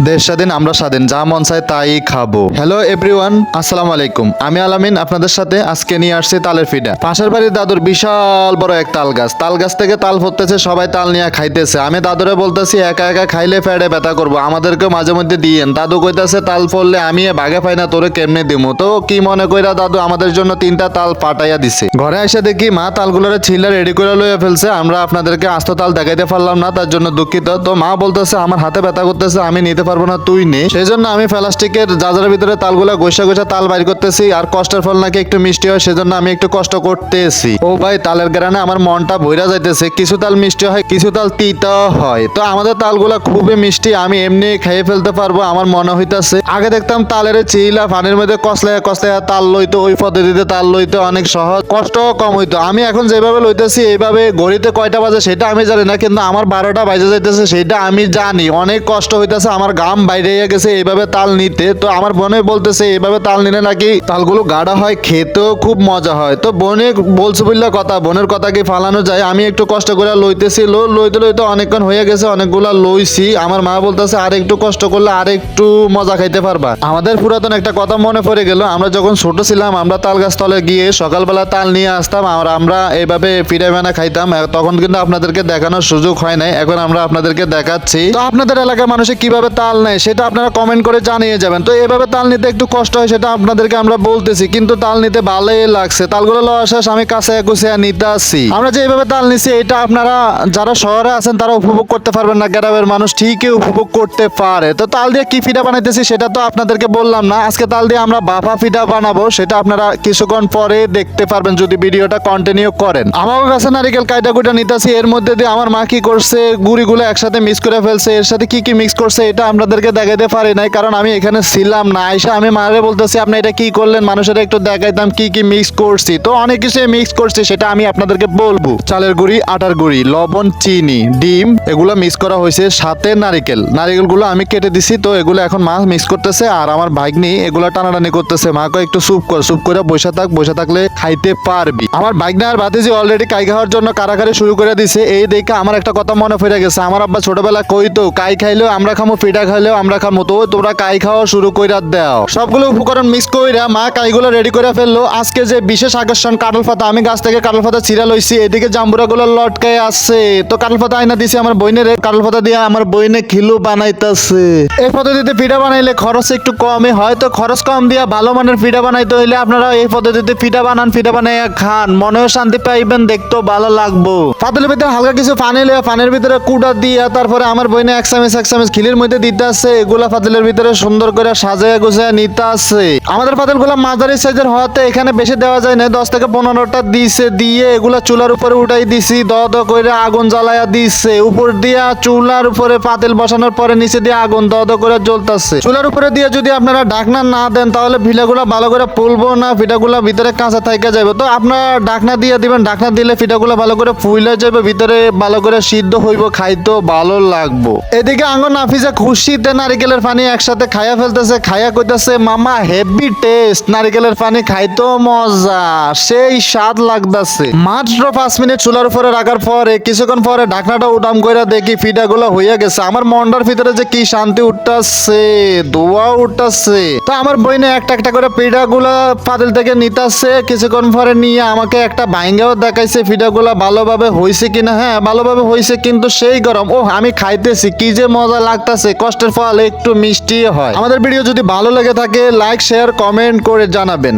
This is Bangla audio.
দেশ স্বাধীন, আমরা স্বাধীন, যা মন চায় তাই খাব। হ্যালো এভরিওয়ান আসসালামু আলাইকুম। আমি আলামিন, আপনাদের সাথে আজকে নিয়ে আসছি তালের ফিডা। পাশের বাড়ির দাদুর বিশাল বড় এক তাল গাছ। তাল গাছ থেকে তাল ফুটতেছে, সবাই তাল নিয়ে খাইতেছে। আমি দাদুরে বলতেছি, একা একা খাইলে ফেড়ে ব্যথা করব আমাদেরকে মাঝে মধ্যে দিয়েন। দাদু কইতাছে, তাল ফললে আমি বাগে পাই না, তোরে কেমনে দিমু? তো কি মনে কইরা দাদু আমাদের জন্য তিনটা তাল পাঠাইয়া দিছে? ঘরে এসে দেখি মা তালগুলোরে ছিলা রেডি করে লইয়া ফেলছে। আমরা আপনাদেরকে আস্ত তাল দেখাইতে পারলাম না, তার জন্য দুঃখিত। তো মা বলতেছে, আমার হাতে ব্যথা করতেছে, আমি নিতে পারব না, তুই নে। সেই জন্য আমি প্লাস্টিকের জাজারের ভিতরে তালগুলা গোসা গোসা তাল বাইর করতেছি, আর কষ্টের ফল নাকি একটু মিষ্টি হয়, সেজন্য আমি একটু কষ্ট করতেছি। ও ভাই, তালের গ্রানে আমার মনটা ভইরা যাইতেছে, কিছু তাল মিষ্টি হয়, কিছু তাল তিতা হয়। তো আমাদের তালগুলা খুবই মিষ্টি, আমি এমনি খেয়ে ফেলতে পারব, আমার মনে হইতাছে। আগে দেখতাম তালের চিলা পানির মধ্যে কসলে কসলে তাল লইতো, ওই পদ্ধতিতে তাল লইতে, অনেক সহজ কষ্ট কম হইতো। আমি এখন যেভাবে লইতেছি, এইভাবে ঘড়িতে কয়টা বাজে সেটা আমি জানি না, কিন্তু আমার বারোটা বাজে যাইতেছে, সেটা আমি জানি। অনেক কষ্ট হইতেছে আমার গাম বাইরে গেছে এইভাবে তাল নিতে। তো আমার বোনে বলতেছে এইভাবে তাল নিলে নাকি তালগুলো গাঢ়া হয়, খেতেও খুব মজা হয়। তো বোনে বলছে বললে কথা, বোনের কথা কি ফালানো যায়? আমি একটু কষ্ট করে লইতেছি। লো লইতে লইতে অনেকক্ষণ হয়ে গেছে, অনেকগুলা লইছি। আমার মা বলতেছে, আর একটু কষ্ট করলে আর একটু মজা খাইতে পারবা। আমাদের পুরাতন একটা কথা মনে পড়ে গেল, আমরা যখন ছোট ছিলাম, আমরা তাল গাছ তলে গিয়ে সকালবেলা তাল নিয়ে আসতাম, আর আমরা এইভাবে পিঠে বানা খাইতাম তখন কিন্তু আপনাদেরকে দেখানোর সুযোগ হয় নাই, এখন আমরা আপনাদেরকে দেখাচ্ছি। তো আপনাদের এলাকার মানুষে কীভাবে তাল নেয়, সেটা আপনারা কমেন্ট করে জানিয়ে যাবেন। তো এভাবে তাল নিতে একটু কষ্ট হয়, সেটা আপনাদেরকে আমরা বলতেছি, কিন্তু তাল নিতে ভালোই লাগছে। তালগুলো লওয়া শেষ, আমি কাছে কুছিয়া নিতে আসছি। আমরা যে এইভাবে তাল নিছি, এটা আপনারা যারা শহরে আছেন, তারা উপভোগ করতে পারবেন না। গ্রামের মানুষ ঠিকই উপভোগ করতে পারে। তো তাল দিয়ে কি পিঠা বানাইতেছি, সেটা তো আপনাদেরকে বললাম না। আজকে তাল দিয়ে আমরা বাফা পিঠা বানাবো, সেটা আপনারা কিছুক্ষণ পরে দেখতে পারবেন, যদি ভিডিওটা কন্টিনিউ করেন। আমার কাছে নারিকেল কাইটা কুইটা নিতেছি এর মধ্যে দিয়ে আমার মা কি করছে, গুড়িগুলো একসাথে মিক্স করে ফেলছে, এর সাথে কি কি মিক্স করছে, এটা আপনাদেরকে দেখাইতে পারি নাই, কারণ আমি এখানে ছিলাম না। আইসা আমি মারে বলতেছি, আপনি এটা কি করলেন? মানুষের একটু দেখাইতাম কি কি মিক্স করছি। তো অনেক কিছু মিক্স করছি, সেটা আমি আপনাদেরকে বলব। চালের গুঁড়ি, আটার গুঁড়ি, লবণ, চিনি, ডিম, এগুলো মিক্স করা হয়েছে সাথে নারিকেল। নারিকেলগুলো আমি কেটে দিছি, তো এগুলো এখন মা মিক্স করতেছে, আর আমার ভাগ্নি এগুলো টানাটানি করতেছে। মা কয়, একটু স্যুপ কর স্যুপ করে বসে থাক, বসে থাকলে খাইতে পারবি। আমার ভাগ্না আর ভাতিজি অলরেডি কাই খাওয়ার জন্য কারাকারি শুরু করে দিছে। এই দেখে আমার একটা কথা মনে পড়ে গেছে। আমার আব্বা ছোটবেলা কইতো, কাই খাইলেও আমরা খামো পিঠা খাইলেও আমরা খামো। তো তোমরা কাই খাওয়া শুরু কইরা দাও। সবগুলো উপকরণ মিক্স কইরা মা কাইগুলো রেডি করে ফেলল। আজকে যে বিশেষ আকর্ষণ কাটল পাতা, আমি গাছ থেকে কাটল পাতা ছিঁড়া লইছি। এদিকে জাম্বুরা গুলো লটকায় আছে। তো কাটল পাতা আইনা দিছি আমার বইনের কাটল পাতা দিয়ে আমার বইনে খিলু বানাইতেছে। এই পদ্ধতিতে পিঠা বানাইলে খরচ একটু কমে হয়। তো খরচ কম দিয়া ভালো মানের পিঠা বানাইতে হইলে আপনারা এই পদ্ধতিতে পিঠা বানান, পিঠা বানাইয়া খান। মনেও শান্তি পাইবেন, দেখতেও ভালো লাগবো। পাতলের ভিতরে হালকা কিছু পানি লইয়া, পানির ভিতরে কুটা দিয়া, তারপরে আমার বইনে এক চামচ এক চামচ খিলির মধ্যে দিতে আছে, এগুলা পাতিলের ভিতরে সুন্দর করে সাজায় গুছায় নিতে আছে। আমাদের পাতিলগুলা মাঝারি সাইজের হওয়াতে এখানে বেশি দেওয়া যায় না দশ থেকে পনেরোটা দিছে, দিয়ে এগুলা চুলার উপরে উঠাই দিছি, দ দ করে আগুন জ্বালায়া দিছে। উপর দিয়া চুলার উপরে পাতিল বসানোর পরে নিচে দিয়ে আগুন দ দ করে জ্বলতেছে। চুলার উপরে দিয়ে যদি আপনারা ঢাকনা না দেন, তাহলে পিঠাগুলা ভালো করে ফুলবো না পিঠাগুলা ভিতরে কাঁচা থাইকা যাবে তো আপনারা ঢাকনা দিয়ে দিবেন, ঢাকনা দিলে পিঠাগুলা ভালো করে ফুলে যাবে ভিতরে ভালো করে সিদ্ধ হইব, খাইতেও ভালো লাগবো। এদিকে আঙ্গন নাফিজা খুশিতে নারিকেলের পানি একসাথে খাইয়া ফেলতেছে, খাইয়া কইতেছে, মামা হেভি টেস্ট নারিকেলের পানি খাইতেও মজা, সেই স্বাদ লাগতাছে। মাত্র পাঁচ মিনিট চুলার উপরে রাখার পরে, কিছুক্ষণ পরে ঢাকনাটা উঠাম করে দেখি পিঠাগুলো হইয়া গেছে। আমার মন্ডার ভিতরে যে কি শান্তি উঠতাছে, দোয়া উঠতাছে। তো আমার বইনে একটা একটা করে পিঠাগুলা পাতিল থেকে নিতাছে, কিছুক্ষণ পরে নিয়ে আমাকে একটা ভাইঙ্গাও দেখাইছে পিঠাগুলা ভালোভাবে হইছে কিনা? হ্যাঁ ভালোভাবে হইছে, কিন্তু সেই গরম। ও আমি খাইতেছি, কি যে মজা লাগতাছে কষ্টের ফল একটু মিষ্টি হয়। আমাদের ভিডিও যদি ভালো লেগে থাকে লাইক শেয়ার কমেন্ট করে জানাবেন।